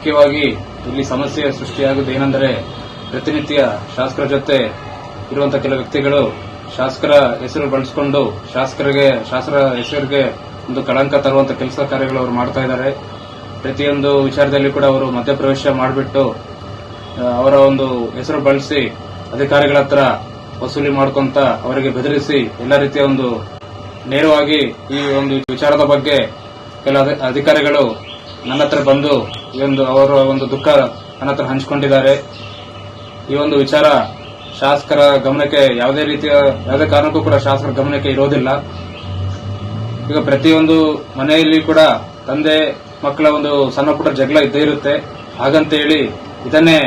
ಮುಖ್ಯವಾಗಿ ಇಲ್ಲಿ ಸಮಸ್ಯೆ ಸೃಷ್ಟಿಯಾಗುವುದು ಏನೆಂದರೆ ಪ್ರತಿನಿತ್ಯ ಶಾಸಕರ ಜೊತೆ ಇರುವಂತಹ ಕೆಲ ವ್ಯಕ್ತಿಗಳು ಶಾಸಕರ ಹೆಸರು ಬಳಸಿಕೊಂಡು ಶಾಸಕರಿಗೆ, ಶಾಸಕರ ಹೆಸರಿಗೆ ಒಂದು ಕಳಂಕ ತರುವಂತಹ ಕೆಲಸ ಕಾರ್ಯಗಳು ಅವರು ಮಾಡ್ತಾ ಇದ್ದಾರೆ. ಪ್ರತಿಯೊಂದು ವಿಚಾರದಲ್ಲಿ ಕೂಡ ಅವರು ಮಧ್ಯಪ್ರವೇಶ ಮಾಡಿಬಿಟ್ಟು ಅವರ ಒಂದು ಹೆಸರು ಬಳಸಿ ಅಧಿಕಾರಿಗಳ ಹತ್ರ ವಸೂಲಿ ಮಾಡ್ಕೊಂತ ಅವರಿಗೆ ಬೆದರಿಸಿ ಎಲ್ಲ ರೀತಿಯ ಒಂದು ನೇರವಾಗಿ ಈ ಒಂದು ವಿಚಾರದ ಬಗ್ಗೆ ಕೆಲ ಅಧಿ- ಅಧಿಕಾರಿಗಳು ನನ್ನ ಹತ್ರ ಬಂದು ಈ ಒಂದು ಅವರ ಒಂದು ದುಃಖ ನನ್ನ ಹತ್ರ ಹಂಚಿಕೊಂಡಿದ್ದಾರೆ. ಈ ಒಂದು ವಿಚಾರ ಶಾಸಕರ ಗಮನಕ್ಕೆ ಯಾವುದೇ ರೀತಿಯ, ಯಾವುದೇ ಕಾರಣಕ್ಕೂ ಕೂಡ ಶಾಸಕರ ಗಮನಕ್ಕೆ ಇರೋದಿಲ್ಲ. ಈಗ ಪ್ರತಿಯೊಂದು ಮನೆಯಲ್ಲಿ ಕೂಡ ತಂದೆ, ಮಕ್ಕಳ ಒಂದು ಸಣ್ಣ ಪುಟ್ಟ ಜಗಳ ಇದ್ದೇ ಇರುತ್ತೆ. ಹಾಗಂತ ಹೇಳಿ ಇದನ್ನೇ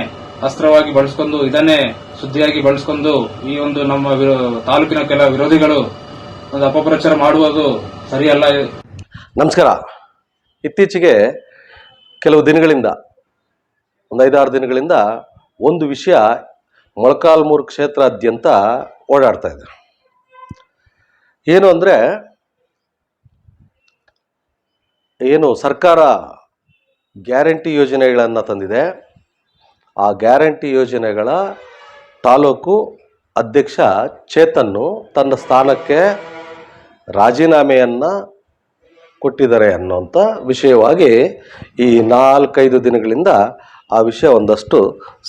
ಅಸ್ತ್ರವಾಗಿ ಬಳಸ್ಕೊಂಡು, ಇದನ್ನೇ ಸುದ್ದಿಯಾಗಿ ಬಳಸ್ಕೊಂಡು ಈ ಒಂದು ನಮ್ಮ ತಾಲೂಕಿನ ಕೆಲ ವಿರೋಧಿಗಳು ಒಂದು ಅಪಪ್ರಚಾರ ಮಾಡುವುದು ಸರಿಯಲ್ಲ. ನಮಸ್ಕಾರ. ಇತ್ತೀಚೆಗೆ ಕೆಲವು ದಿನಗಳಿಂದ ಒಂದು ಐದಾರು ದಿನಗಳಿಂದ ಒಂದು ವಿಷಯ ಮೊಳಕಾಲ್ಮೂರು ಕ್ಷೇತ್ರಾದ್ಯಂತ ಓಡಾಡ್ತಾ ಇದೆ. ಏನು ಅಂದರೆ, ಏನು ಸರ್ಕಾರ ಗ್ಯಾರಂಟಿ ಯೋಜನೆಗಳನ್ನು ತಂದಿದೆ. ಆ ಗ್ಯಾರಂಟಿ ಯೋಜನೆಗಳ ತಾಲೂಕು ಅಧ್ಯಕ್ಷ ಚೇತನ್ನು ತನ್ನ ಸ್ಥಾನಕ್ಕೆ ರಾಜೀನಾಮೆಯನ್ನು ಕೊಟ್ಟಿದ್ದಾರೆ ಅನ್ನೋಂಥ ವಿಷಯವಾಗಿ ಈ ನಾಲ್ಕೈದು ದಿನಗಳಿಂದ ಆ ವಿಷಯ ಒಂದಷ್ಟು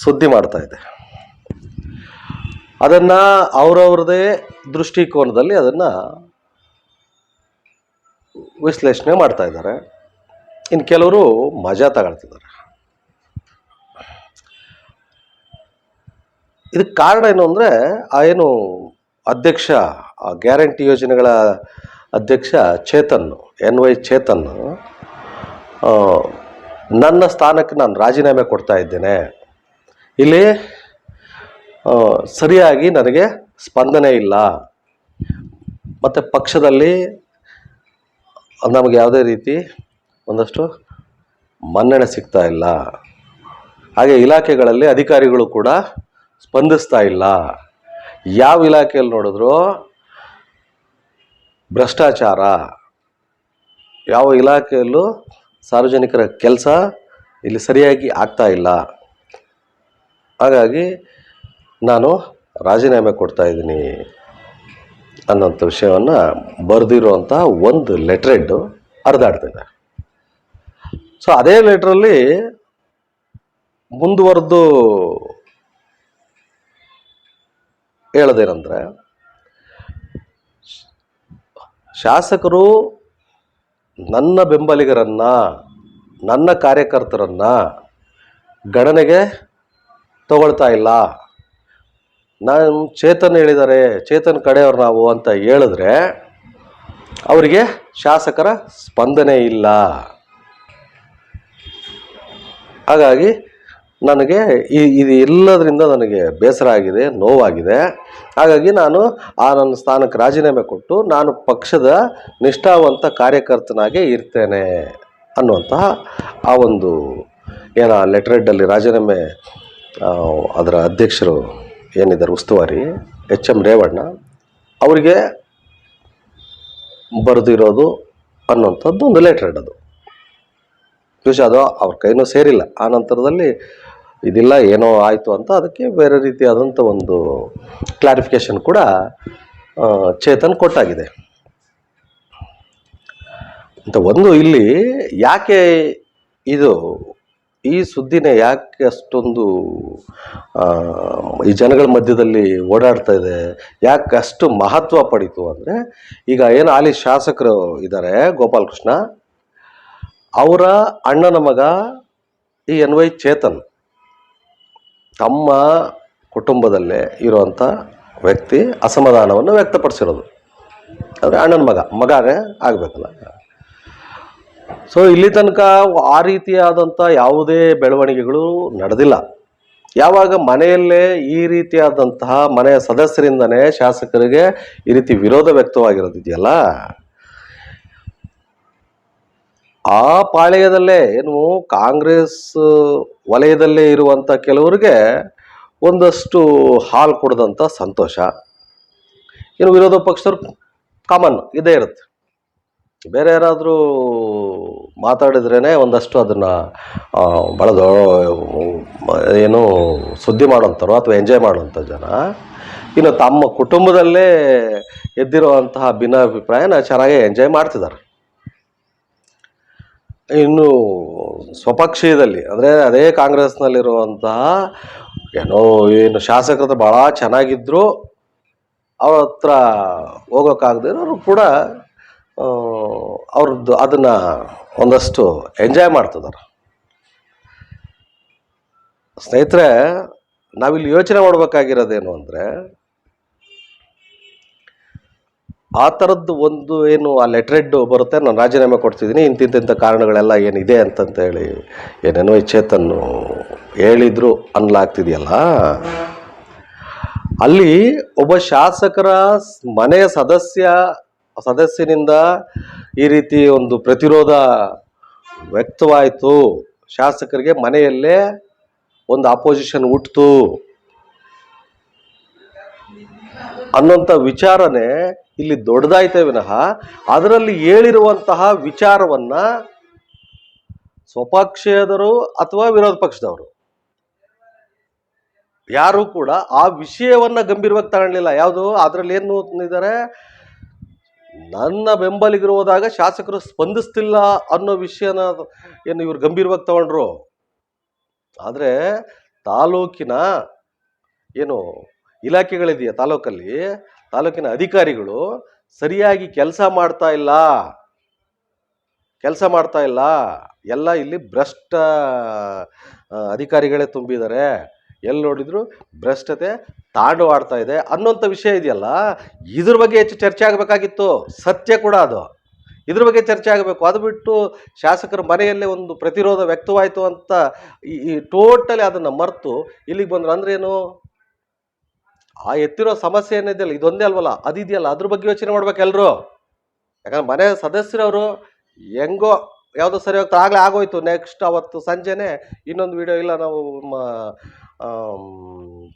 ಸುದ್ದಿ ಮಾಡ್ತಾ ಇದೆ. ಅದನ್ನು ಅವರವ್ರದೇ ದೃಷ್ಟಿಕೋನದಲ್ಲಿ ಅದನ್ನು ವಿಶ್ಲೇಷಣೆ ಮಾಡ್ತಾ ಇದ್ದಾರೆ. ಇನ್ನು ಕೆಲವರು ಮಜಾ ತಗೊಳ್ತಿದ್ದಾರೆ. ಇದಕ್ಕೆ ಕಾರಣ ಏನು ಅಂದರೆ ಆ ಏನು ಅಧ್ಯಕ್ಷ ಆ ಗ್ಯಾರಂಟಿ ಯೋಜನೆಗಳ ಅಧ್ಯಕ್ಷ ಚೇತನ್ ಎನ್ ವೈ ಚೇತನ್ ನನ್ನ ಸ್ಥಾನಕ್ಕೆ ನಾನು ರಾಜೀನಾಮೆ ಕೊಡ್ತಾ ಇದ್ದೇನೆ. ಇಲ್ಲಿ ಸರಿಯಾಗಿ ನನಗೆ ಸ್ಪಂದನೆ ಇಲ್ಲ. ಮತ್ತು ಪಕ್ಷದಲ್ಲಿ ನಮಗೆ ಯಾವುದೇ ರೀತಿ ಒಂದಷ್ಟು ಮನ್ನಣೆ ಸಿಗ್ತಾ ಇಲ್ಲ. ಹಾಗೆ ಇಲಾಖೆಗಳಲ್ಲಿ ಅಧಿಕಾರಿಗಳು ಕೂಡ ಸ್ಪಂದಿಸ್ತಾ ಇಲ್ಲ. ಯಾವ ಇಲಾಖೆಯಲ್ಲಿ ನೋಡಿದ್ರು ಭ್ರಷ್ಟಾಚಾರ. ಯಾವ ಇಲಾಖೆಯಲ್ಲೂ ಸಾರ್ವಜನಿಕರ ಕೆಲಸ ಇಲ್ಲಿ ಸರಿಯಾಗಿ ಆಗ್ತಾ ಇಲ್ಲ. ಹಾಗಾಗಿ ನಾನು ರಾಜೀನಾಮೆ ಕೊಡ್ತಾ ಇದ್ದೀನಿ ಅನ್ನೋಂಥ ವಿಷಯವನ್ನು ಬರೆದಿರುವಂಥ ಒಂದು ಲೆಟ್ರೆಡ್ಡು ಹರಿದಾಡ್ತಿದೆ ಸೊ ಅದೇ ಲೆಟ್ರಲ್ಲಿ ಮುಂದುವರೆದು ಹೇಳೋದೇನೆಂದರೆ ಶಾಸಕರು ನನ್ನ ಬೆಂಬಲಿಗರನ್ನು, ನನ್ನ ಕಾರ್ಯಕರ್ತರನ್ನು ಗಣನೆಗೆ ತಗೊಳ್ತಾ ಇಲ್ಲ. ನಾನು ಚೇತನ್ ಹೇಳಿದ್ದಾರೆ, ಚೇತನ್ ಕಡೆಯವ್ರು ನಾವು ಅಂತ ಹೇಳಿದ್ರೆ ಅವರಿಗೆ ಶಾಸಕರ ಸ್ಪಂದನೆ ಇಲ್ಲ. ಹಾಗಾಗಿ ನನಗೆ ಈ ಇದು ಎಲ್ಲದರಿಂದ ನನಗೆ ಬೇಸರ ಆಗಿದೆ, ನೋವಾಗಿದೆ. ಹಾಗಾಗಿ ನಾನು ಆ ನನ್ನ ಸ್ಥಾನಕ್ಕೆ ರಾಜೀನಾಮೆ ಕೊಟ್ಟು ನಾನು ಪಕ್ಷದ ನಿಷ್ಠಾವಂತ ಕಾರ್ಯಕರ್ತನಾಗೆ ಇರ್ತೇನೆ ಅನ್ನುವಂತಹ ಆ ಒಂದು ಏನ ಲೆಟ್ರೆಡ್ಡಲ್ಲಿ ರಾಜೀನಾಮೆ ಅದರ ಅಧ್ಯಕ್ಷರು ಏನಿದ್ದಾರೆ ಉಸ್ತುವಾರಿ ಎಚ್ ಎಂ ರೇವಣ್ಣ ಅವರಿಗೆ ಬರೆದಿರೋದು ಅನ್ನುವಂಥದ್ದು ಒಂದು ಲೆಟ್ರೆಡ್ ಅದು. ಬಹುಶಃ ಅದು ಅವ್ರ ಕೈನೂ ಸೇರಿಲ್ಲ. ಆ ನಂತರದಲ್ಲಿ ಇದಿಲ್ಲ, ಏನೋ ಆಯಿತು ಅಂತ ಅದಕ್ಕೆ ಬೇರೆ ರೀತಿಯಾದಂಥ ಒಂದು ಕ್ಲಾರಿಫಿಕೇಶನ್ ಕೂಡ ಚೇತನ್ ಕೊಟ್ಟಾಗಿದೆ. ಅಂತ ಒಂದು ಇಲ್ಲಿ ಯಾಕೆ ಇದು, ಈ ಸುದ್ದಿನೇ ಯಾಕೆ ಅಷ್ಟೊಂದು ಈ ಜನಗಳ ಮಧ್ಯದಲ್ಲಿ ಓಡಾಡ್ತಾ ಇದೆ, ಯಾಕೆ ಅಷ್ಟು ಮಹತ್ವ ಪಡೀತು ಅಂದರೆ, ಈಗ ಏನು ಅಲ್ಲಿ ಶಾಸಕರು ಇದ್ದಾರೆ, ಗೋಪಾಲಕೃಷ್ಣ, ಅವರ ಅಣ್ಣನ ಮಗ ಈ ಎನ್ ವೈ ಚೇತನ್. ತಮ್ಮ ಕುಟುಂಬದಲ್ಲೇ ಇರುವಂಥ ವ್ಯಕ್ತಿ ಅಸಮಾಧಾನವನ್ನು ವ್ಯಕ್ತಪಡಿಸಿರೋದು. ಅಂದರೆ ಅಣ್ಣನ ಮಗ ಮಗನೇ ಆಗಬೇಕಲ್ಲ. ಸೊ ಇಲ್ಲಿ ತನಕ ಆ ರೀತಿಯಾದಂಥ ಯಾವುದೇ ಬೆಳವಣಿಗೆಗಳು ನಡೆದಿಲ್ಲ. ಯಾವಾಗ ಮನೆಯಲ್ಲೇ ಈ ರೀತಿಯಾದಂತಹ ಮನೆಯ ಸದಸ್ಯರಿಂದನೇ ಶಾಸಕರಿಗೆ ಈ ರೀತಿ ವಿರೋಧ ವ್ಯಕ್ತವಾಗಿರೋದಿದೆಯಲ್ಲ ಆ ಪಾಳ್ಯದಲ್ಲೇ ಏನು ಕಾಂಗ್ರೆಸ್ ವಲಯದಲ್ಲೇ ಇರುವಂಥ ಕೆಲವರಿಗೆ ಒಂದಷ್ಟು ಹಾಲು ಕೊಡದಂಥ ಸಂತೋಷ. ಇನ್ನು ವಿರೋಧ ಪಕ್ಷದವ್ರು ಕಾಮನ್ ಇದೇ ಇರುತ್ತೆ. ಬೇರೆ ಯಾರಾದರೂ ಮಾತಾಡಿದ್ರೇ ಒಂದಷ್ಟು ಅದನ್ನು ಭಾಳ ಏನು ಸುದ್ದಿ ಮಾಡೋಂಥವ್ರು ಅಥವಾ ಎಂಜಾಯ್ ಮಾಡೋಂಥ ಜನ. ಇನ್ನು ತಮ್ಮ ಕುಟುಂಬದಲ್ಲೇ ಎದ್ದಿರುವಂತಹ ಭಿನ್ನಾಭಿಪ್ರಾಯನ ಚೆನ್ನಾಗೇ ಎಂಜಾಯ್ ಮಾಡ್ತಿದ್ದಾರೆ. ಇನ್ನು ಸ್ವಪಕ್ಷೀಯದಲ್ಲಿ, ಅಂದರೆ ಅದೇ ಕಾಂಗ್ರೆಸ್ನಲ್ಲಿರುವಂತಹ ಏನೋ ಏನು ಶಾಸಕರು ಭಾಳ ಚೆನ್ನಾಗಿದ್ದರು ಅವ್ರ ಹತ್ರ ಹೋಗೋಕ್ಕಾಗದೇ ಇರೋರು ಕೂಡ ಅವ್ರದ್ದು ಅದನ್ನು ಒಂದಷ್ಟು ಎಂಜಾಯ್ ಮಾಡ್ತಿದ್ದಾರೆ. ಸ್ನೇಹಿತರೆ, ನಾವಿಲ್ಲಿ ಯೋಚನೆ ಮಾಡಬೇಕಾಗಿರೋದೇನು ಅಂದರೆ ಆ ಥರದ್ದು ಒಂದು ಏನು ಆ ಲೆಟ್ರೆಡ್ ಬರುತ್ತೆ, ನಾನು ರಾಜೀನಾಮೆ ಕೊಡ್ತಿದ್ದೀನಿ ಇಂತಿಂತಿಂಥ ಕಾರಣಗಳೆಲ್ಲ ಏನಿದೆ ಅಂತಂತೇಳಿ ಏನೇನೋ ಇಚ್ಛೇತನ್ನು ಹೇಳಿದ್ರು ಅನ್ಲಾಗ್ತಿದೆಯಲ್ಲ ಅಲ್ಲಿ ಒಬ್ಬ ಶಾಸಕರ ಮನೆಯ ಸದಸ್ಯ, ಸದಸ್ಯನಿಂದ ಈ ರೀತಿ ಒಂದು ಪ್ರತಿರೋಧ ವ್ಯಕ್ತವಾಯಿತು. ಶಾಸಕರಿಗೆ ಮನೆಯಲ್ಲೇ ಒಂದು ಅಪೋಸಿಷನ್ ಹುಟ್ಟಿತು ಅನ್ನೋಂಥ ವಿಚಾರನೆ ಇಲ್ಲಿ ದೊಡ್ಡದಾಯ್ತೇ ವಿನಃ ಅದರಲ್ಲಿ ಹೇಳಿರುವಂತಹ ವಿಚಾರವನ್ನ ಸ್ವಪಕ್ಷೀಯದರು ಅಥವಾ ವಿರೋಧ ಪಕ್ಷದವರು. ಯಾರು ಕೂಡ ಆ ವಿಷಯವನ್ನ ಗಂಭೀರವಾಗಿ ತಗೊಳ್ಳಿಲ್ಲ ಯಾವುದು? ಅದರಲ್ಲಿ ಏನು ಇದ್ದಾರೆ ನನ್ನ ಬೆಂಬಲಿಗರು ಹೋದಾಗ ಶಾಸಕರು ಸ್ಪಂದಿಸ್ತಿಲ್ಲ ಅನ್ನೋ ವಿಷಯನ ಏನು ಇವ್ರು ಗಂಭೀರವಾಗಿ ತಗೊಂಡ್ರು? ಆದರೆ ತಾಲೂಕಿನ ಏನು ಇಲಾಖೆಗಳಿದೆಯಾ ತಾಲೂಕಲ್ಲಿ? ತಾಲೂಕಿನ ಅಧಿಕಾರಿಗಳು ಸರಿಯಾಗಿ ಕೆಲಸ ಮಾಡ್ತಾ ಇಲ್ಲ. ಕೆಲಸ ಮಾಡ್ತಾ ಇಲ್ಲ. ಎಲ್ಲ ಇಲ್ಲಿ ಭ್ರಷ್ಟ ಅಧಿಕಾರಿಗಳೇ ತುಂಬಿದ್ದಾರೆ. ಎಲ್ಲಿ ನೋಡಿದ್ರು ಭ್ರಷ್ಟತೆ ತಾಂಡವಾಡ್ತಾ ಇದೆ ಅನ್ನೋಂಥ ವಿಷಯ ಇದೆಯಲ್ಲ, ಇದ್ರ ಬಗ್ಗೆ ಹೆಚ್ಚು ಚರ್ಚೆ ಆಗಬೇಕಾಗಿತ್ತು. ಸತ್ಯ ಕೂಡ ಅದು. ಇದ್ರ ಬಗ್ಗೆ ಚರ್ಚೆ ಆಗಬೇಕು. ಅದು ಬಿಟ್ಟು ಶಾಸಕರ ಮನೆಯಲ್ಲೇ ಒಂದು ಪ್ರತಿರೋಧ ವ್ಯಕ್ತವಾಯಿತು ಅಂತ ಈ ಟೋಟಲಿ ಅದನ್ನು ಮರೆತು ಇಲ್ಲಿಗೆ ಬಂದ್ರು ಅಂದ್ರೇನು ಆ ಎತ್ತಿರೋ ಸಮಸ್ಯೆ ಏನಿದೆಯಲ್ಲ, ಇದೊಂದೇ ಅಲ್ವಲ್ಲ ಅದಿದೆಯಲ್ಲ ಅದ್ರ ಬಗ್ಗೆ ಯೋಚನೆ ಮಾಡ್ಬೇಕು ಎಲ್ಲರೂ ಯಾಕಂದ್ರೆ ಮನೆ ಸದಸ್ಯರವರು ಹೆಂಗೋ ಯಾವುದೋ ಸರಿ ಹೋಗ್ತಾ ಆಗಲೇ ಆಗೋಯ್ತು. ನೆಕ್ಸ್ಟ್ ಅವತ್ತು ಸಂಜೆನೆ ಇನ್ನೊಂದು ವಿಡಿಯೋ ಇಲ್ಲ, ನಾವು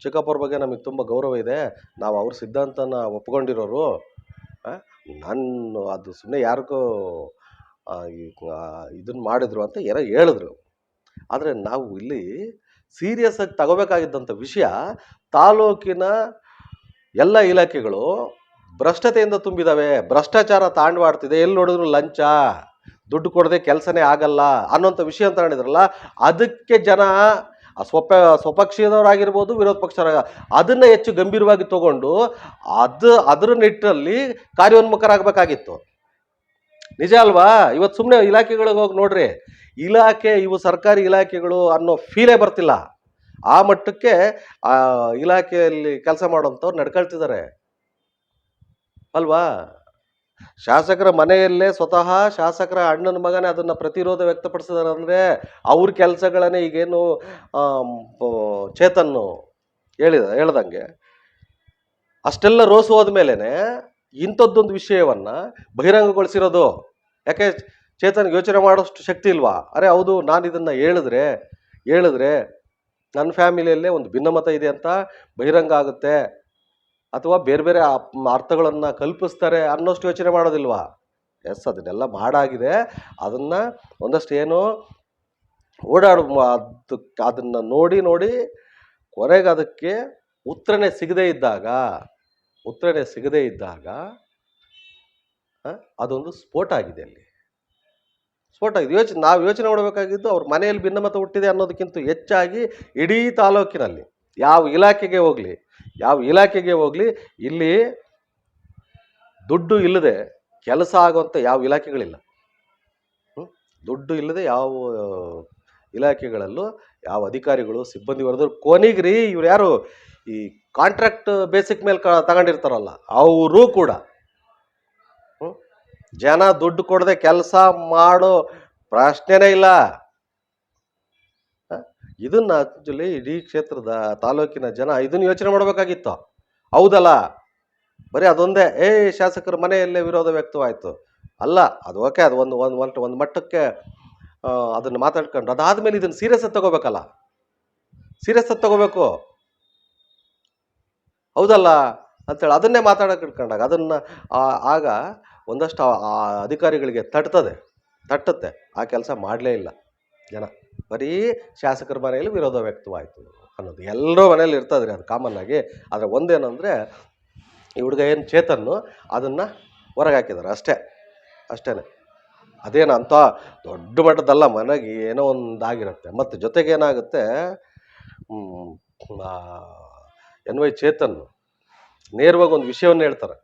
ಚಿಕ್ಕಪ್ಪವ್ರ ಬಗ್ಗೆ ನಮಗೆ ತುಂಬ ಗೌರವ ಇದೆ. ನಾವು ಅವ್ರ ಸಿದ್ಧಾಂತನ ಒಪ್ಕೊಂಡಿರೋರು. ನಾನು ಅದು ಸುಮ್ಮನೆ ಯಾರಿಗೂ ಇದನ್ನು ಮಾಡಿದ್ರು ಅಂತ ಏನೋ ಹೇಳಿದ್ರು. ಆದರೆ ನಾವು ಇಲ್ಲಿ ಸೀರಿಯಸ್ ಆಗಿ ತಗೋಬೇಕಾಗಿದ್ದಂಥ ವಿಷಯ ತಾಲೂಕಿನ ಎಲ್ಲ ಇಲಾಖೆಗಳು ಭ್ರಷ್ಟತೆಯಿಂದ ತುಂಬಿದಾವೆ. ಭ್ರಷ್ಟಾಚಾರ ತಾಂಡವಾಡ್ತಿದೆ. ಎಲ್ಲಿ ನೋಡಿದ್ರು ಲಂಚ, ದುಡ್ಡು ಕೊಡದೆ ಕೆಲಸನೇ ಆಗಲ್ಲ ಅನ್ನೋಂಥ ವಿಷಯ ಅಂತ ಹೇಳಿದ್ರಲ್ಲ, ಅದಕ್ಕೆ ಜನ ಸ್ವಪ ಸ್ವಪಕ್ಷೀಯದವರಾಗಿರ್ಬೋದು ವಿರೋಧ ಪಕ್ಷದವರಾಗ ಅದನ್ನು ಹೆಚ್ಚು ಗಂಭೀರವಾಗಿ ತಗೊಂಡು ಅದು, ಅದರ ನಿಟ್ಟಿನಲ್ಲಿ ಕಾರ್ಯೋನ್ಮುಖರಾಗಬೇಕಾಗಿತ್ತು. ನಿಜ ಅಲ್ವಾ? ಇವತ್ತು ಸುಮ್ಮನೆ ಇಲಾಖೆಗಳಿಗೆ ಹೋಗಿ ನೋಡ್ರಿ. ಇಲಾಖೆ, ಇವು ಸರ್ಕಾರಿ ಇಲಾಖೆಗಳು ಅನ್ನೋ ಫೀಲೇ ಬರ್ತಿಲ್ಲ. ಆ ಮಟ್ಟಕ್ಕೆ, ಆ ಇಲಾಖೆಯಲ್ಲಿ ಕೆಲಸ ಮಾಡುವಂಥವ್ರು ನಡ್ಕೊಳ್ತಿದ್ದಾರೆ ಅಲ್ವಾ? ಶಾಸಕರ ಮನೆಯಲ್ಲೇ ಸ್ವತಃ ಶಾಸಕರ ಅಣ್ಣನ ಮಗನೇ ಅದನ್ನು ಪ್ರತಿರೋಧ ವ್ಯಕ್ತಪಡಿಸಿದಾರೆ ಅಂದರೆ ಅವ್ರ ಕೆಲಸಗಳನ್ನೇ ಈಗೇನು ಚೇತನ್ನು ಹೇಳಿದ, ಹೇಳ್ದಂಗೆ. ಅಷ್ಟೆಲ್ಲ ರೋಸು ಹೋದ್ಮೇಲೆ ಇಂಥದ್ದೊಂದು ವಿಷಯವನ್ನು ಬಹಿರಂಗಗೊಳಿಸಿರೋದು. ಯಾಕೆ ಚೇತನ್ಗೆ ಯೋಚನೆ ಮಾಡೋಷ್ಟು ಶಕ್ತಿ ಇಲ್ವಾ? ಅರೆ ಹೌದು, ನಾನು ಇದನ್ನು ಹೇಳಿದ್ರೆ ಹೇಳಿದ್ರೆ ನನ್ನ ಫ್ಯಾಮಿಲಿಯಲ್ಲೇ ಒಂದು ಭಿನ್ನಮತ ಇದೆ ಅಂತ ಬಹಿರಂಗ ಆಗುತ್ತೆ. ಅಥವಾ ಬೇರೆ ಬೇರೆ ಅರ್ಥಗಳನ್ನು ಕಲ್ಪಿಸ್ತಾರೆ ಅನ್ನೋಷ್ಟು ಯೋಚನೆ ಮಾಡೋದಿಲ್ವಾ? ಎಸ್ ಅದನ್ನೆಲ್ಲ ಮಾಡಾಗಿದೆ. ಅದನ್ನು ಒಂದಷ್ಟು ಏನು ಓಡಾಡ ಅದನ್ನು ನೋಡಿ ನೋಡಿ, ಕೊನೆಗೆ ಅದಕ್ಕೆ ಉತ್ತರನೇ ಸಿಗದೇ ಇದ್ದಾಗ ಉತ್ತರನೇ ಸಿಗದೇ ಇದ್ದಾಗ ಅದೊಂದು ಸ್ಫೋಟ ಆಗಿದೆ ಅಲ್ಲಿ. ಸ್ಫೋಟ ಆಗಿದೆ. ಯೋಚನೆ ನಾವು ಯೋಚನೆ ಮಾಡಬೇಕಾಗಿದ್ದು ಅವ್ರ ಮನೆಯಲ್ಲಿ ಭಿನ್ನಮತ ಹುಟ್ಟಿದೆ ಅನ್ನೋದಕ್ಕಿಂತ ಹೆಚ್ಚಾಗಿ ಇಡೀ ತಾಲೂಕಿನಲ್ಲಿ, ಯಾವ ಇಲಾಖೆಗೆ ಹೋಗಲಿ, ಯಾವ ಇಲಾಖೆಗೆ ಹೋಗಲಿ, ಇಲ್ಲಿ ದುಡ್ಡು ಇಲ್ಲದೆ ಕೆಲಸ ಆಗುವಂಥ ಯಾವ ಇಲಾಖೆಗಳಿಲ್ಲ. ದುಡ್ಡು ಇಲ್ಲದೆ ಯಾವ ಇಲಾಖೆಗಳಲ್ಲೂ ಯಾವ ಅಧಿಕಾರಿಗಳು, ಸಿಬ್ಬಂದಿ ಬರೆದ್ರು ಕೊನೆಗೆ ರೀ ಇವ್ರು ಯಾರು ಈ ಕಾಂಟ್ರಾಕ್ಟ್ ಬೇಸಿಕ್ ಮೇಲೆ ಕ ತಗೊಂಡಿರ್ತಾರಲ್ಲ, ಅವರು ಕೂಡ? ಜನ ದುಡ್ಡು ಕೊಡದೆ ಕೆಲಸ ಮಾಡೋ ಪ್ರಶ್ನೆನೇ ಇಲ್ಲ? ಇದನ್ನ ಆಕ್ಚುಲಿ ಇಡೀ ಕ್ಷೇತ್ರದ ತಾಲೂಕಿನ ಜನ ಇದನ್ನ ಯೋಚನೆ ಮಾಡಬೇಕಾಗಿತ್ತು ಹೌದಲ್ಲ ಬರೀ ಅದೊಂದೇ, ಏ, ಶಾಸಕರ ಮನೆಯಲ್ಲೇ ವಿರೋಧ ವ್ಯಕ್ತವಾಯಿತು ಅಲ್ಲ, ಅದು ಓಕೆ, ಅದು ಒಂದು ಒಂದು ಒಂದು ಒಂದು ಮಟ್ಟಕ್ಕೆ ಅದನ್ನು ಮಾತಾಡ್ಕೊಂಡು ಅದಾದಮೇಲೆ ಇದನ್ನು ಸೀರಿಯಸ್ ತಗೋಬೇಕಲ್ಲ ಸೀರಿಯಸ್ ತಗೋಬೇಕು ಹೌದಲ್ಲ ಅಂತೇಳಿ ಅದನ್ನೇ ಮಾತಾಡೋಕೆ ಇಟ್ಕೊಂಡಾಗ ಅದನ್ನು ಆಗ ಒಂದಷ್ಟು ಆ- ಅಧಿಕಾರಿಗಳಿಗೆ ತಟ್ತದೆ, ತಟ್ಟುತ್ತೆ. ಆ ಕೆಲಸ ಮಾಡಲೇ ಇಲ್ಲ ಜನ. ಬರೀ ಶಾಸಕರ ಮನೆಯಲ್ಲಿ ವಿರೋಧ ವ್ಯಕ್ತವಾಯಿತು ಅನ್ನೋದು. ಎಲ್ಲರೂ ಮನೇಲಿ ಇರ್ತದ್ರಿ ಅದು ಕಾಮನ್ ಆಗಿ. ಆದರೆ ಒಂದೇನಂದರೆ ಈ ಹುಡುಗ ಏನು ಚೇತನ್ನು ಅದನ್ನು ಹೊರಗೆ ಹಾಕಿದ್ದಾರೆ ಅಷ್ಟೇ ಅಷ್ಟೇ ಅದೇನು ಅಂತ ದೊಡ್ಡ ಮಟ್ಟದಲ್ಲ, ಮನೆಗೆ ಏನೋ ಒಂದು ಆಗಿರುತ್ತೆ ಮತ್ತು ಜೊತೆಗೆ ಏನಾಗುತ್ತೆ ಎನ್ ವೈ ಚೇತನ್ ನೇರವಾಗಿ ಒಂದು ವಿಷಯವನ್ನು ಹೇಳ್ತಾರೆ.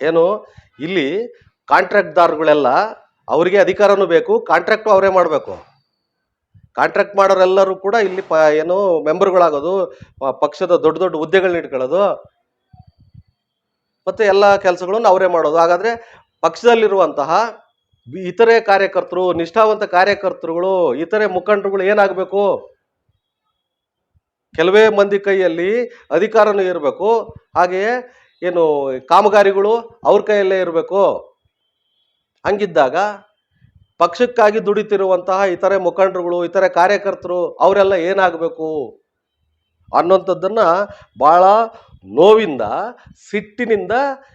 ಏನು? ಇಲ್ಲಿ ಕಾಂಟ್ರಾಕ್ಟ್ದಾರ್ಗಳೆಲ್ಲ ಅವರಿಗೆ ಅಧಿಕಾರನೂ ಬೇಕು ಕಾಂಟ್ರಾಕ್ಟು ಅವರೇ ಮಾಡಬೇಕು. ಕಾಂಟ್ರಾಕ್ಟ್ ಮಾಡೋರೆಲ್ಲರೂ ಕೂಡ ಇಲ್ಲಿ ಪ, ಏನು, ಮೆಂಬರ್ಗಳಾಗೋದು ಪಕ್ಷದ ದೊಡ್ಡ ದೊಡ್ಡ ಹುದ್ದೆಗಳನ್ನ ಇಟ್ಕೊಳ್ಳೋದು, ಮತ್ತು ಎಲ್ಲ ಕೆಲಸಗಳನ್ನು ಅವರೇ ಮಾಡೋದು. ಹಾಗಾದರೆ ಪಕ್ಷದಲ್ಲಿರುವಂತಹ ಇತರೆ ಕಾರ್ಯಕರ್ತರು, ನಿಷ್ಠಾವಂತ ಕಾರ್ಯಕರ್ತರುಗಳು, ಇತರೆ ಮುಖಂಡರುಗಳು ಏನಾಗಬೇಕು? ಕೆಲವೇ ಮಂದಿ ಕೈಯಲ್ಲಿ ಅಧಿಕಾರನೂ ಇರಬೇಕು. ಹಾಗೆಯೇ ಏನು ಕಾಮಗಾರಿಗಳು ಅವ್ರ ಕೈಯಲ್ಲೇ ಇರಬೇಕು. ಹಂಗಿದ್ದಾಗ ಪಕ್ಷಕ್ಕಾಗಿ ದುಡಿತಿರುವಂತಹ ಇತರೆ ಮುಖಂಡರುಗಳು, ಇತರೆ ಕಾರ್ಯಕರ್ತರು ಅವರೆಲ್ಲ ಏನಾಗಬೇಕು? ಅನ್ನೋಂಥದ್ದನ್ನು ಭಾಳ ನೋವಿಂದ, ಸಿಟ್ಟಿನಿಂದ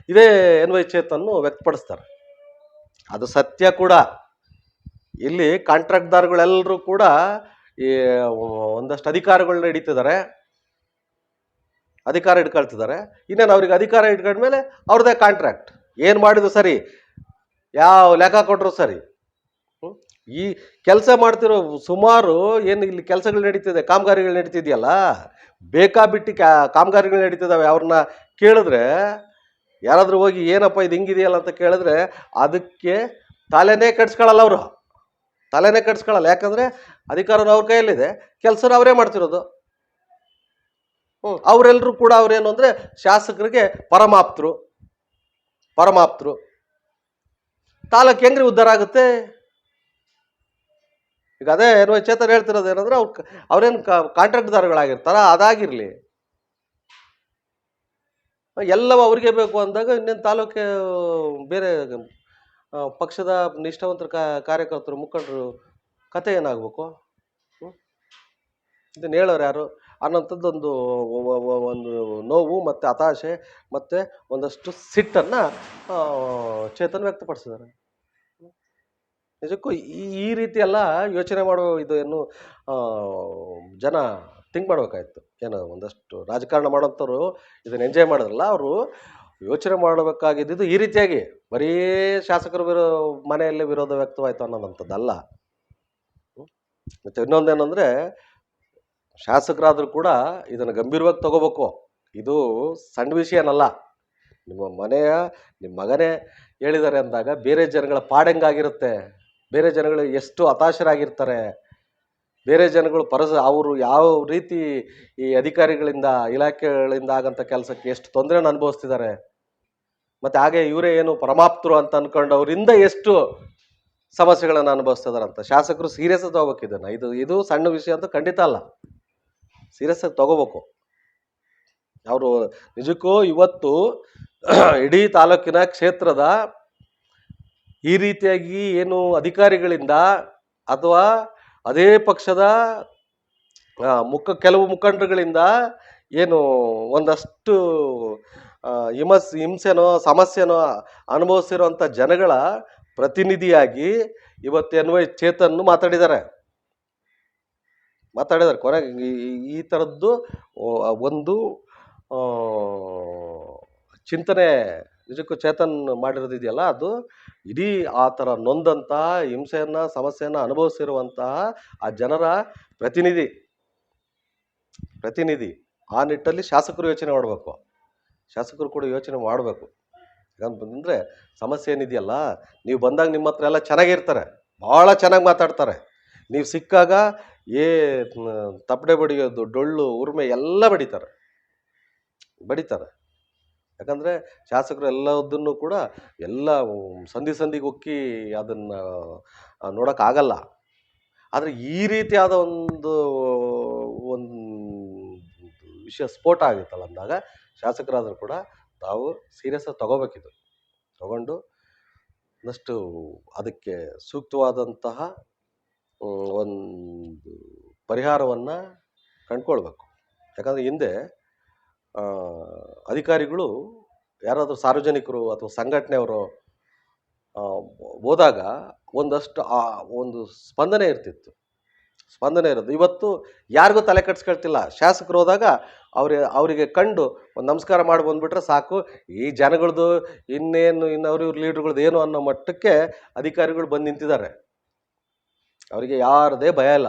ಇದೇ ಎನ್ ವೈ ಚೇತನ್ನು ವ್ಯಕ್ತಪಡಿಸ್ತಾರೆ. ಅದು ಸತ್ಯ ಕೂಡ. ಇಲ್ಲಿ ಕಾಂಟ್ರಾಕ್ಟ್ದಾರ್ಗಳೆಲ್ಲರೂ ಕೂಡ ಈ ಒಂದಷ್ಟು ಅಧಿಕಾರಗಳನ್ನ ಹಿಡಿತಿದ್ದಾರೆ. ಅಧಿಕಾರ ಇಟ್ಕೊಳ್ತಿದ್ದಾರೆ ಇನ್ನೇನು ಅವ್ರಿಗೆ ಅಧಿಕಾರ ಇಟ್ಕೊಂಡ್ಮೇಲೆ ಅವ್ರದ್ದೇ ಕಾಂಟ್ರಾಕ್ಟ್ ಏನು ಮಾಡಿದ್ರು ಸರಿ, ಯಾವ ಲೆಕ್ಕ ಕೊಟ್ಟರು ಸರಿ. ಈ ಕೆಲಸ ಮಾಡ್ತಿರೋ ಸುಮಾರು ಏನು ಇಲ್ಲಿ ಕೆಲಸಗಳು ನಡೀತಿದೆ, ಕಾಮಗಾರಿಗಳು ನಡೀತಿದೆಯಲ್ಲ? ಬೇಕಾಬಿಟ್ಟು ಕ್ಯಾ, ಕಾಮಗಾರಿಗಳು ನಡೀತಿದ್ದಾವೆ ಅವ್ರನ್ನ ಕೇಳಿದ್ರೆ, ಯಾರಾದರೂ ಹೋಗಿ ಏನಪ್ಪ ಇದು ಹಿಂಗಿದೆಯಲ್ಲ ಅಂತ ಕೇಳಿದ್ರೆ, ಅದಕ್ಕೆ ತಲೆನೇ ಕೆಡ್ಸ್ಕೊಳ್ಳಲ್ಲ ಅವರು. ತಲೆನೇ ಕಟ್ಸ್ಕೊಳ್ಳಲ್ಲ ಯಾಕಂದರೆ ಅಧಿಕಾರನ ಅವ್ರ ಕೈಯಲ್ಲಿದೆ ಕೆಲಸನ ಅವರೇ ಮಾಡ್ತಿರೋದು. ಹ್ಞೂ ಅವರೆಲ್ಲರೂ ಕೂಡ ಅವ್ರೇನು ಅಂದರೆ ಶಾಸಕರಿಗೆ ಪರಮಾಪ್ತರು. ಪರಮಾಪ್ತರು. ತಾಲೂಕು ಹೆಂಗ್ರಿ ಉದ್ಧಾರ ಆಗುತ್ತೆ? ಈಗ ಅದೇ ಏನು ಚೇತನ್ ಹೇಳ್ತಿರೋದು ಏನಂದ್ರೆ ಅವ್ರು ಅವ್ರೇನು ಕಾಂಟ್ರಾಕ್ಟ್ದಾರಗಳಾಗಿರ್ತಾರ? ಅದಾಗಿರಲಿ. ಎಲ್ಲವೂ ಅವ್ರಿಗೆ ಬೇಕು ಅಂದಾಗ ಇನ್ನೇನು ತಾಲೂಕು ಬೇರೆ ಪಕ್ಷದ ನಿಷ್ಠಾವಂತರ ಕಾ- ಕಾರ್ಯಕರ್ತರು, ಮುಖಂಡರು ಕತೆ ಏನಾಗಬೇಕು? ಇದನ್ನು ಹೇಳೋರು ಯಾರು? ಅನ್ನೋಂಥದ್ದೊಂದು ಒಂದು ನೋವು ಮತ್ತು ಹತಾಶೆ ಮತ್ತು ಒಂದಷ್ಟು ಸಿಟ್ಟನ್ನು ಚೇತನ ವ್ಯಕ್ತಪಡಿಸಿದ್ದಾರೆ. ನಿಜಕ್ಕೂ ಈ ಈ ರೀತಿ ಎಲ್ಲ ಯೋಚನೆ ಮಾಡೋ ಇದು ಏನು ಜನ ತಿಂಕ್ ಮಾಡಬೇಕಾಯ್ತು. ಏನು ಒಂದಷ್ಟು ರಾಜಕಾರಣ ಮಾಡೋಂಥವ್ರು ಇದನ್ನು ಎಂಜಾಯ್ ಮಾಡಿದ್ರಲ್ಲ, ಅವರು ಯೋಚನೆ ಮಾಡಬೇಕಾಗಿದ್ದು ಈ ರೀತಿಯಾಗಿ ಬರೀ ಶಾಸಕರ ವಿರೋ ಮನೆಯಲ್ಲೇ ವಿರೋಧ ವ್ಯಕ್ತವಾಯಿತು ಅನ್ನೋದಂಥದ್ದಲ್ಲ. ಮತ್ತೆ ಇನ್ನೊಂದೇನೆಂದರೆ ಶಾಸಕರಾದರೂ ಕೂಡ ಇದನ್ನು ಗಂಭೀರವಾಗಿ ತಗೋಬೇಕು. ಇದು ಸಣ್ಣ ವಿಷಯನಲ್ಲ. ನಿಮ್ಮ ಮನೆಯ, ನಿಮ್ಮ ಮಗನೇ ಹೇಳಿದ್ದಾರೆ ಅಂದಾಗ ಬೇರೆ ಜನಗಳ ಪಾಡಂಗಾಗಿರುತ್ತೆ ಬೇರೆ ಜನಗಳು ಎಷ್ಟು ಹತಾಶರಾಗಿರ್ತಾರೆ? ಬೇರೆ ಜನಗಳು ಪರಸ, ಅವರು ಯಾವ ರೀತಿ ಈ ಅಧಿಕಾರಿಗಳಿಂದ, ಇಲಾಖೆಗಳಿಂದ ಆಗಂತ ಕೆಲಸಕ್ಕೆ ಎಷ್ಟು ತೊಂದರೆನ ಅನುಭವಿಸ್ತಿದ್ದಾರೆ. ಮತ್ತು ಹಾಗೆ ಇವರೇ ಏನು ಪರಮಾಪ್ತರು ಅಂತ ಅನ್ಕೊಂಡವರಿಂದ ಎಷ್ಟು ಸಮಸ್ಯೆಗಳನ್ನು ಅನುಭವಿಸ್ತಿದಾರೆ ಅಂತ ಶಾಸಕರು ಸೀರಿಯಸ್ ತಗೋಬೇಕು ಇದು ಇದು ಸಣ್ಣ ವಿಷಯ ಅಂತ ಖಂಡಿತ ಅಲ್ಲ. ಸೀರಿಯಸ್ ಆಗಿ ತಗೋಬೇಕು. ಅವರು ನಿಜಕ್ಕೂ ಇವತ್ತು ಇಡೀ ತಾಲೂಕಿನ ಕ್ಷೇತ್ರದ ಈ ರೀತಿಯಾಗಿ ಏನು ಅಧಿಕಾರಿಗಳಿಂದ ಅಥವಾ ಅದೇ ಪಕ್ಷದ ಮುಖ, ಕೆಲವು ಮುಖಂಡರುಗಳಿಂದ ಏನು ಒಂದಷ್ಟು ಹಿಮಸ್, ಹಿಂಸೆನೋ, ಸಮಸ್ಯೆನೋ ಅನುಭವಿಸಿರುವಂಥ ಜನಗಳ ಪ್ರತಿನಿಧಿಯಾಗಿ ಇವತ್ತು ಎನ್ ವೈ ಚೇತನ್ ಮಾತಾಡಿದ್ದಾರೆ. ಮಾತಾಡಿದ್ದಾರೆ. ಕೊನೆಗೆ ಈ ಥರದ್ದು ಒಂದು ಚಿಂತನೆ ನಿಜಕ್ಕೂ ಚೇತನ್ ಮಾಡಿರೋದಿದೆಯಲ್ಲ ಅದು? ಇಡೀ ಆ ಥರ ನೊಂದಂಥ ಹಿಂಸೆಯನ್ನು, ಸಮಸ್ಯೆಯನ್ನು ಅನುಭವಿಸಿರುವಂತಹ ಆ ಜನರ ಪ್ರತಿನಿಧಿ ಪ್ರತಿನಿಧಿ ಆ ನಿಟ್ಟಲ್ಲಿ ಶಾಸಕರು ಯೋಚನೆ ಮಾಡಬೇಕು. ಶಾಸಕರು ಕೂಡ ಯೋಚನೆ ಮಾಡಬೇಕು. ಯಾಕಂತಂದರೆ ಸಮಸ್ಯೆ ಏನಿದೆಯಲ್ಲ, ನೀವು ಬಂದಾಗ ನಿಮ್ಮ ಹತ್ರ ಎಲ್ಲ ಚೆನ್ನಾಗಿರ್ತಾರೆ ಭಾಳ ಚೆನ್ನಾಗಿ ಮಾತಾಡ್ತಾರೆ. ನೀವು ಸಿಕ್ಕಾಗ ಏ ತಪ್ಪಡೆ ಬಡಿಯೋದು, ಡೊಳ್ಳು, ಉರ್ಮೆ ಎಲ್ಲ ಬಡಿತಾರೆ. ಬಡಿತಾರೆ. ಯಾಕಂದರೆ ಶಾಸಕರು ಎಲ್ಲದನ್ನು ಕೂಡ ಎಲ್ಲ ಸಂಧಿ ಸಂಧಿಗೆ ಒಕ್ಕಿ ಅದನ್ನು ನೋಡೋಕ್ಕಾಗಲ್ಲ. ಆದರೆ ಈ ರೀತಿಯಾದ ಒಂದು ಒಂದು ವಿಷಯ ಸ್ಫೋಟ ಆಗುತ್ತಲ್ಲ ಅಂದಾಗ ಶಾಸಕರಾದರೂ ಕೂಡ ತಾವು ಸೀರಿಯಸ್ ಆಗಿ ತೊಗೊಂಡು ಇನ್ನಷ್ಟು ಅದಕ್ಕೆ ಸೂಕ್ತವಾದಂತಹ ಒಂದು ಪರಿಹಾರವನ್ನು ಕಂಡ್ಕೊಳ್ಬೇಕು. ಯಾಕಂದರೆ ಹಿಂದೆ ಅಧಿಕಾರಿಗಳು ಯಾರಾದರೂ ಸಾರ್ವಜನಿಕರು ಅಥವಾ ಸಂಘಟನೆಯವರು ಹೋದಾಗ ಒಂದಷ್ಟು, ಆ, ಒಂದು ಸ್ಪಂದನೆ ಇರ್ತಿತ್ತು. ಸ್ಪಂದನೆ ಇರೋದು. ಇವತ್ತು ಯಾರಿಗೂ ತಲೆ ಕಟ್ಸ್ಕೊಳ್ತಿಲ್ಲ ಶಾಸಕರು ಹೋದಾಗ ಅವ್ರಿಗೆ ಅವರಿಗೆ ಕಂಡು ಒಂದು ನಮಸ್ಕಾರ ಮಾಡಿ ಬಂದುಬಿಟ್ರೆ ಸಾಕು. ಈ ಜನಗಳದ್ದು ಇನ್ನೇನು, ಇನ್ನು ಅವ್ರ, ಇವ್ರ ಲೀಡ್ರ್ಗಳ್ದು ಏನು ಅನ್ನೋ ಮಟ್ಟಕ್ಕೆ ಅಧಿಕಾರಿಗಳು ಬಂದು ನಿಂತಿದ್ದಾರೆ. ಅವರಿಗೆ ಯಾರದೇ ಭಯ ಇಲ್ಲ.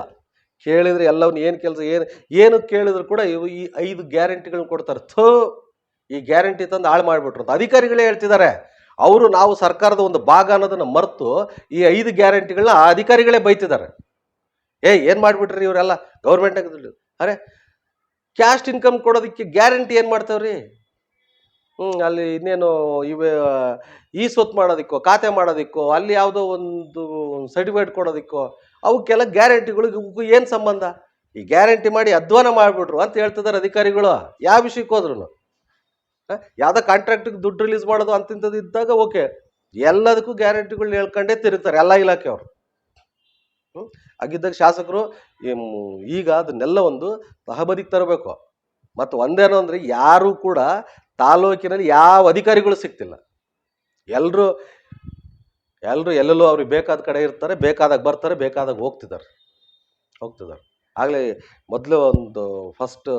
ಕೇಳಿದ್ರೆ ಎಲ್ಲವನ್ನ ಏನು ಕೆಲಸ, ಏನು ಏನು ಕೇಳಿದ್ರು ಕೂಡ ಇವು ಈ ಐದು ಗ್ಯಾರಂಟಿಗಳನ್ನ ಕೊಡ್ತಾರೆ. ಥೋ, ಈ ಗ್ಯಾರಂಟಿ ತಂದು ಹಾಳು ಮಾಡಿಬಿಟ್ರು ಅಂತ. ಅಧಿಕಾರಿಗಳೇ ಹೇಳ್ತಿದ್ದಾರೆ. ಅವರು ನಾವು ಸರ್ಕಾರದ ಒಂದು ಭಾಗ ಅನ್ನೋದನ್ನು ಮರೆತು ಈ ಐದು ಗ್ಯಾರಂಟಿಗಳನ್ನ ಆ ಅಧಿಕಾರಿಗಳೇ ಬೈತಿದ್ದಾರೆ. ಏ, ಏನು ಮಾಡಿಬಿಟ್ರಿ ಇವರೆಲ್ಲ? ಗೌರ್ಮೆಂಟ್ ಅರೇ ಕ್ಯಾಸ್ಟ್ ಇನ್ಕಮ್ ಕೊಡೋದಕ್ಕೆ ಗ್ಯಾರಂಟಿ ಏನು ಮಾಡ್ತಾವ್ರಿ? ಹ್ಞೂ ಅಲ್ಲಿ ಇನ್ನೇನು ಇವೆ, ಈ ಸ್ವತ್ತು ಮಾಡೋದಕ್ಕೋ, ಖಾತೆ ಮಾಡೋದಕ್ಕೋ, ಅಲ್ಲಿ ಯಾವುದೋ ಒಂದು ಸರ್ಟಿಫಿಕೇಟ್ ಕೊಡೋದಕ್ಕೋ ಅವಕ್ಕೆಲ್ಲ ಗ್ಯಾರಂಟಿಗಳಿಗೂ ಏನು ಸಂಬಂಧ? ಈ ಗ್ಯಾರಂಟಿ ಮಾಡಿ ಅಧ್ವಾನ ಮಾಡಿಬಿಟ್ರು ಅಂತ ಹೇಳ್ತಿದ್ದಾರೆ ಅಧಿಕಾರಿಗಳು. ಯಾವ ವಿಷಯಕ್ಕೆ ಹೋದ್ರು ಯಾವುದೋ ಕಾಂಟ್ರಾಕ್ಟಿಗೆ ದುಡ್ಡು ರಿಲೀಸ್ ಮಾಡೋದು ಅಂತಿಂಥದ್ದು ಇದ್ದಾಗ ಓಕೆ ಎಲ್ಲದಕ್ಕೂ ಗ್ಯಾರಂಟಿಗಳು ಹೇಳ್ಕೊಂಡೇ ತಿರುತ್ತಾರೆ ಎಲ್ಲ ಇಲಾಖೆಯವರು. ಹ್ಮ್? ಹಾಗಿದ್ದಾಗ ಶಾಸಕರು ಈಗ ಅದನ್ನೆಲ್ಲ ಒಂದು ತಹಬದಿಗೆ ತರಬೇಕು. ಮತ್ತು ಒಂದೇನೋ ಅಂದರೆ ಯಾರೂ ಕೂಡ ತಾಲೂಕಿನಲ್ಲಿ ಯಾವ ಅಧಿಕಾರಿಗಳು ಸಿಗ್ತಿಲ್ಲ. ಎಲ್ಲರೂ ಎಲ್ಲರೂ ಎಲ್ಲೆಲ್ಲೂ ಅವ್ರಿಗೆ ಬೇಕಾದ ಕಡೆ ಇರ್ತಾರೆ, ಬೇಕಾದಾಗ ಬರ್ತಾರೆ, ಬೇಕಾದಾಗ ಹೋಗ್ತಿದ್ದಾರೆ. ಹೋಗ್ತಿದ್ದಾರೆ. ಆಗಲೇ ಮೊದಲು ಒಂದು ಫಸ್ಟ್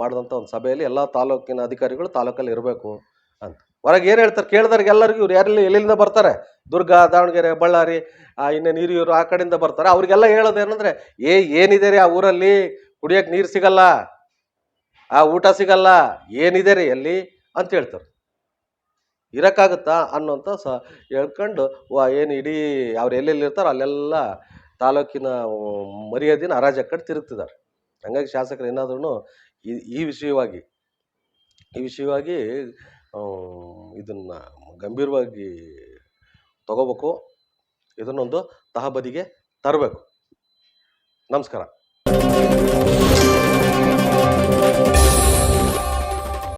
ಮಾಡಿದಂಥ ಒಂದು ಸಭೆಯಲ್ಲಿ ಎಲ್ಲ ತಾಲೂಕಿನ ಅಧಿಕಾರಿಗಳು ತಾಲೂಕಲ್ಲಿ ಇರಬೇಕು ಅಂತ. ಹೊರಗೆ ಏನು ಹೇಳ್ತಾರೆ? ಕೇಳಿದವ್ರಿಗೆ ಎಲ್ಲರಿಗೂ ಇವ್ರು ಯಾರೆಲ್ಲ, ಎಲ್ಲಿಂದ ಬರ್ತಾರೆ? ದುರ್ಗ, ದಾವಣಗೆರೆ, ಬಳ್ಳಾರಿ ಇನ್ನೇನು ಹಿರಿಯೂರು ಆ ಕಡೆಯಿಂದ ಬರ್ತಾರೆ. ಅವರಿಗೆಲ್ಲ ಹೇಳೋದು ಏನಂದರೆ, ಏ ಏನಿದೆ ರೀ ಆ ಊರಲ್ಲಿ? ಕುಡಿಯೋಕ್ಕೆ ನೀರು ಸಿಗಲ್ಲ? ಆ ಊಟ ಸಿಗಲ್ಲ? ಏನಿದೆ ರೀ ಎಲ್ಲಿ ಅಂತ ಹೇಳ್ತಾರೆ. ಇರೋಕ್ಕಾಗುತ್ತಾ ಅನ್ನೋಂಥ ಸ ಹೇಳ್ಕೊಂಡು, ವಾ, ಏನು ಇಡೀ ಅವ್ರು ಎಲ್ಲೆಲ್ಲಿರ್ತಾರೋ ಅಲ್ಲೆಲ್ಲ ತಾಲೂಕಿನ ಮರ್ಯಾದೆನ ಹರಾಜಕ್ಕಟ್ಟು ತಿರುಗ್ತಿದ್ದಾರೆ ಹಂಗಾಗಿ ಶಾಸಕರು ಏನಾದ್ರೂ ಈ ಈ ವಿಷಯವಾಗಿ ಈ ವಿಷಯವಾಗಿ ಇದನ್ನು ಗಂಭೀರವಾಗಿ ತಗೋಬೇಕು. ಇದನ್ನೊಂದು ತಹಬದಿಗೆ ತರಬೇಕು. ನಮಸ್ಕಾರ.